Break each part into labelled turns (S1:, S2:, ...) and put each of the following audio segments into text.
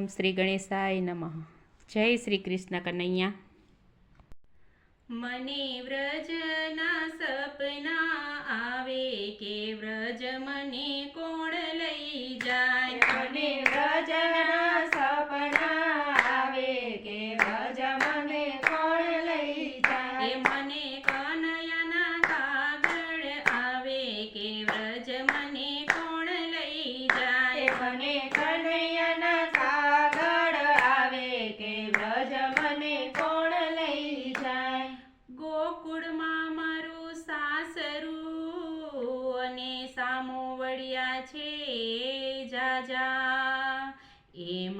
S1: ઓમ શ્રી ગણેશાય નમઃ. જય શ્રી કૃષ્ણ કનૈયા. મને વ્રજના સપના આવે કે વ્રજ મને કોણ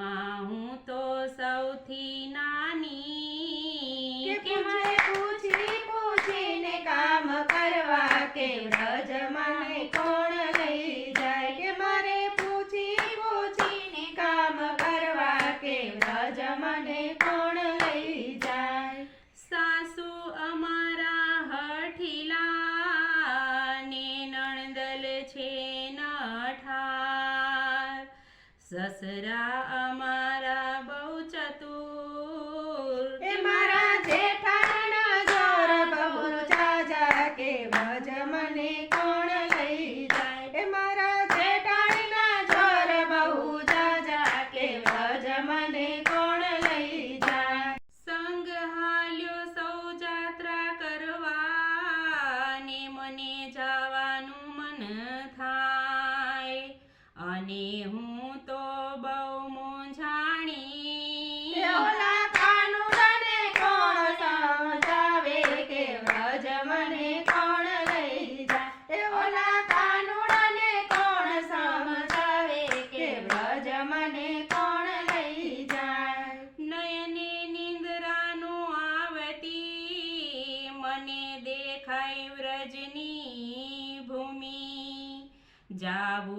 S1: એમાં હું તો સૌથી નાની.
S2: કે મારે પૂછી પૂછીને કામ કરવા કે વ્રજ મને કોણ લઈ જાય? કે મારે પૂછી પૂછીને કામ કરવા કે વ્રજ મને કોણ લઈ જાય?
S1: સાસુ અમારા હઠીલા ને નણદલ છે નઠાર. સસરા ಬಾಬು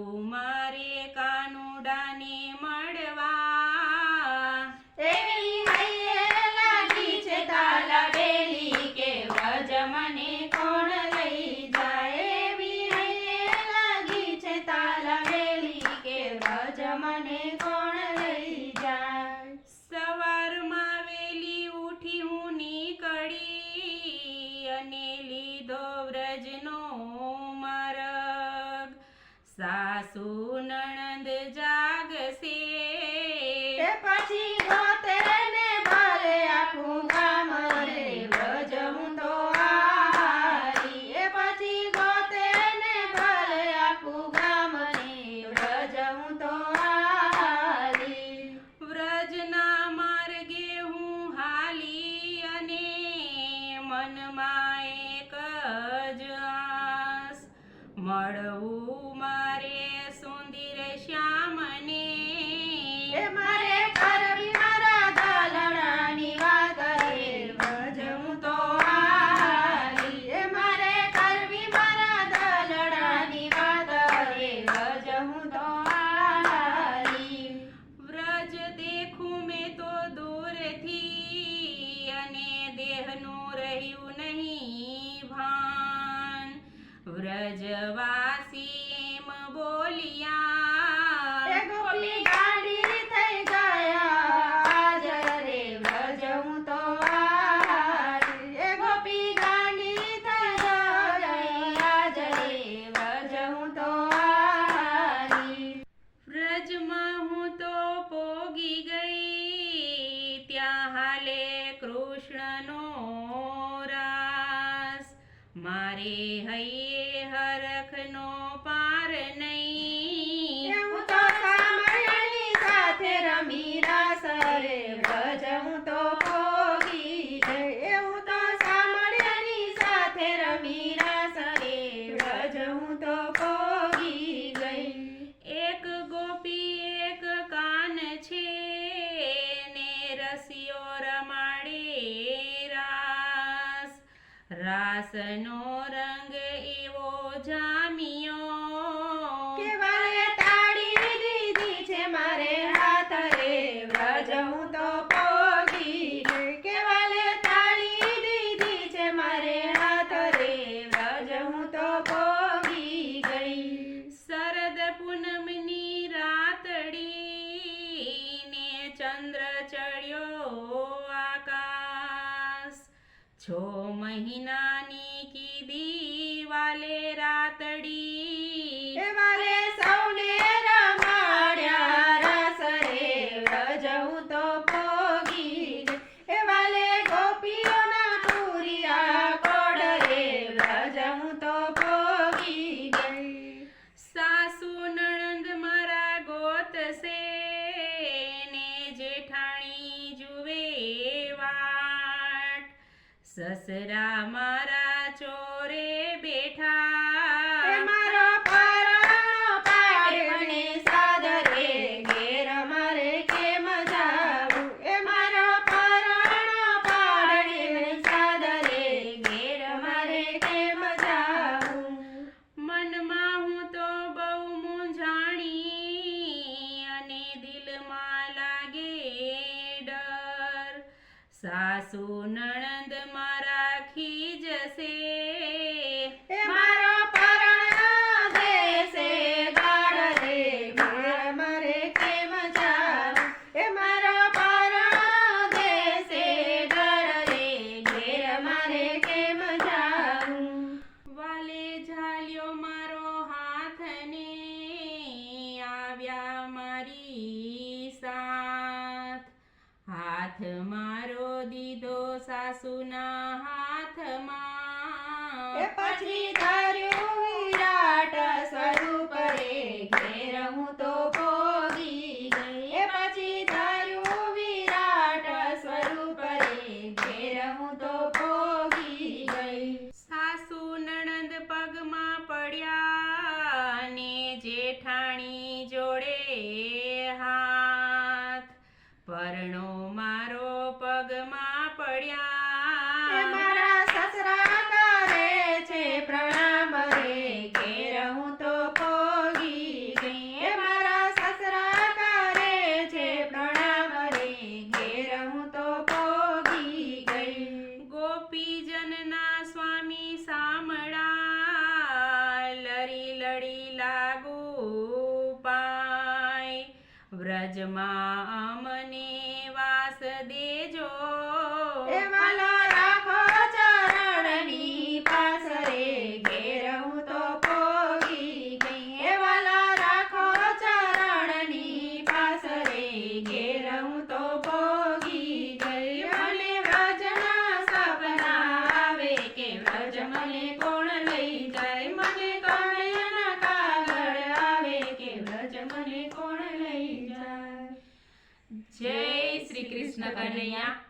S1: મળવું મારે સુંદર શ્યામને.
S2: મારે કરવી મારા દલડાની વાત રે તો હારી. મારે કરવી મારા દલડાની વાત રે તો હારી.
S1: વ્રજ દેખું મેં તો દૂરથી અને દેહનું રહ્યું નહીં ભાન. વ્રજવાસી એમ બોલિયા
S2: ગોપી ગાડી થઈ ગયા. આજ રે વ્રજ હું તો એ ગોપી ગાડી થઈ ગયા. આજ રે વ્રજ હું તો
S1: વ્રજમાં હું તો પોગી ગઈ. ત્યાં હાલે કૃષ્ણનો મારે હૈયે હરખનો પાર નહીં.
S2: હું તો સામયની સાથે રમી રાસરે હું તો ભોગી હું તો સામળિયાની સાથે રમી રાસ રે હું તો ભોગી ગઈ.
S1: એક ગોપી એક કાન છે ને રસિયો રમાડે રાસનો રંગ એવો જામ્યો.
S2: છો
S1: મહિનાની કીધી સસરા મારા ચોરે સાસુ નણંદ મારા ખી જશે દીધો સાસુના હાથમાં.
S2: પછી ધાર્યો
S1: પડ્યા મારા
S2: સસરા કરે છે પ્રણામ રે ઘેર હું તો પોગી ગઈ.
S1: લાગુ પાય. વ્રજમાં 可年呀、